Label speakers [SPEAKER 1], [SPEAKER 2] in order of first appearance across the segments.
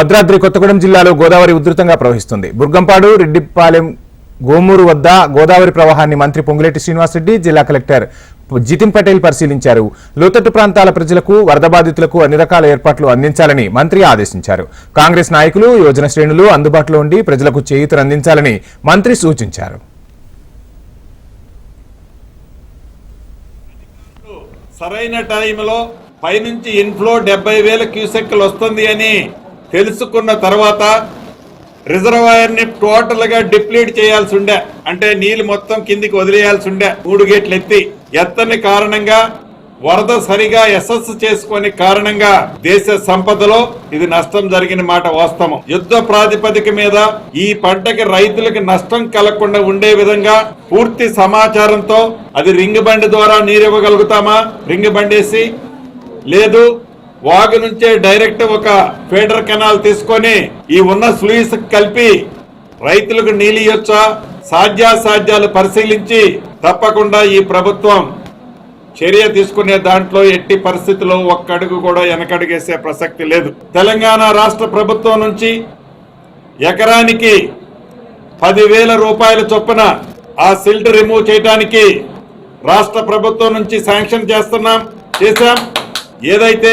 [SPEAKER 1] భద్రాద్రి కొత్తగూడెం జిల్లాలో గోదావరి ఉధృతంగా ప్రవహిస్తుంది. బుర్గంపాడు రెడ్డిపాలెం గోమూరు వద్ద గోదావరి ప్రవాహాన్ని మంత్రి పొంగులేటి శ్రీనివాసరెడ్డి జిల్లా కలెక్టర్ జితిన్ పటేల్ పరిశీలించారు. లోతట్టు ప్రాంతాల ప్రజలకు వరద బాధితులకు అన్ని రకాల ఏర్పాట్లు అందించాలని మంత్రి ఆదేశించారు. కాంగ్రెస్ నాయకులు యోజన శ్రేణులు అందుబాటులో ఉండి ప్రజలకు చేయూతనందించాలని మంత్రి సూచించారు.
[SPEAKER 2] సరైన టైంలో పైనుంచి ఇన్ఫ్లో డెబ్బై వేల క్యూసెక్లు వస్తుంది అని తెలుసుకున్న తర్వాత రిజర్వాయర్ని టోటల్గా డిప్లీట్ చేయాల్సి ఉండే అంటే నీళ్ళు మొత్తం కిందికి వదిలేయాల్సి ఉండే మూడు గేట్లు ఎత్తి ఎత్తని కారణంగా వరద సరిగా ఎస్ఎస్ చేసుకొని కారణంగా దేశ సంపదలో ఇది నష్టం జరిగిన మాట వాస్తవం. యుద్ధ ప్రాతిపదిక మీద ఈ పంటకి రైతులకు నష్టం కలగకుండా ఉండే విధంగా పూర్తి సమాచారంతో అది రింగ్ బండి ద్వారా నీరు ఇవ్వగలుగుతామా? రింగ్ బండేసి లేదు వాగు నుంచే డైరెక్ట్ ఒక ఫీడర్ కెనాల్ తీసుకొని ఈ ఉన్న స్లూయిస్ కలిపి రైతులకు నీళ్ళు ఇవ్వచ్చా సాధ్యాసాధ్యాలు పరిశీలించి తప్పకుండా ఈ ప్రభుత్వం చర్య తీసుకునే దాంట్లో ఎట్టి పరిస్థితుల్లో ఒక్కడుగు కూడా వెనకడుగేసే ప్రసక్తి లేదు. తెలంగాణ రాష్ట్ర ప్రభుత్వం నుంచి ఎకరానికి పదివేల రూపాయల చొప్పున ఆ సిల్ట్ రిమూవ్ చేయడానికి రాష్ట్ర ప్రభుత్వం నుంచి శాంక్షన్ చేస్తున్నాం చేశాం. ఏదైతే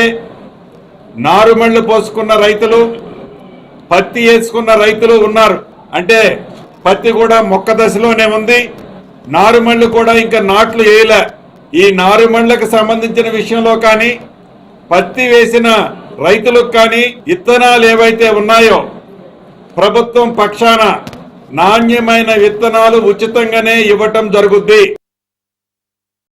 [SPEAKER 2] నారుమళ్ళు పోసుకున్న రైతులు పత్తి వేసుకున్న రైతులు ఉన్నారు. అంటే పత్తి కూడా మొక్క దశలోనే ఉంది. నారుమళ్ళు కూడా ఇంకా నాట్లు వేయలే. ఈ నారుమళ్ళకు సంబంధించిన విషయంలో కానీ పత్తి వేసిన రైతులకు కానీ విత్తనాలు ఏవైతే ఉన్నాయో ప్రభుత్వం పక్షాన నాణ్యమైన విత్తనాలు ఉచితంగానే ఇవ్వటం జరుగుద్ది.